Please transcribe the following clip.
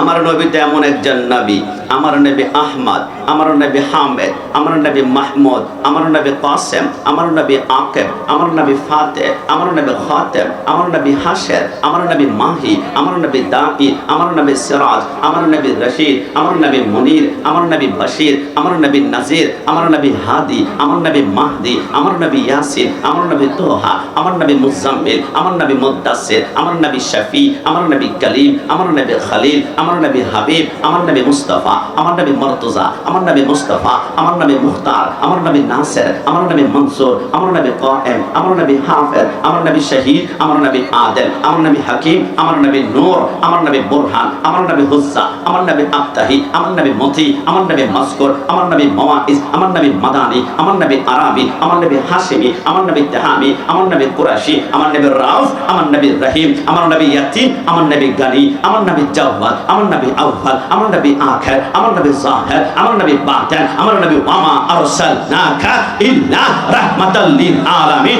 আমার নবী তো এমন একজন নবী। আমার নবী আহমদ আমার নবী হামেদ আমার নবী মাহমুদ আমার নবী কাসেম আমার নবী আকেব আমার নবী ফাতে আমার নবী খাতেম আমার নবী হাসের আমার নবী মাহি আমার নবী দাকি আমার নবী সিরাজ আমার নবী রশিদ আমার নবী মুনির আমার নবী বশির আমার নবী নাজির আমার নবী হাদি আমার নবী মাহদি আমার নবী ইয়াসির আমার নবী তোহা আমার নবী মুজাম্মিল আমার নবী মুদাসির আমার নবী শফি আমার নবী কলিম আমার নবী খালিল আমার নবী হাবিব আমার নবী মুস্তাফা আমার নবী মর্তজা আমার নবী মুস্তাফা আমার নবী মুখতার আমার নবী নাসের আমার নবী মনসুর আমার নবী কায়েম আমার নবী হাফেজ আমার নবী শহীদ আমার নবী আদেল আমার নবী হাকিম আমার নবী নূর আমার নবী বুরহান আমার নবী হুজ্জা আমার নবী আফতাহি আমার নবী মতি আমার নবী মাসকুর আমার নবী মওয়াইজ আমার নবী মাদানি আমার নবী আরাবি আমার নবী হাসিমি আমার নবী তেহামি আমার নবী কুরাশি আমার নবী রাউফ আমার নবী রহিম আমার নবী ইয়াতিম আমার নবী গানি আমার নবী জাওয়াদ আমার নবী আউয়াল আমার নবী আখির আমার নবী জাহির আমার নবী বাতিন আমার নবী ওয়ামা আরসালনাকা ইল্লা রাহমাতাল লিল আলামিন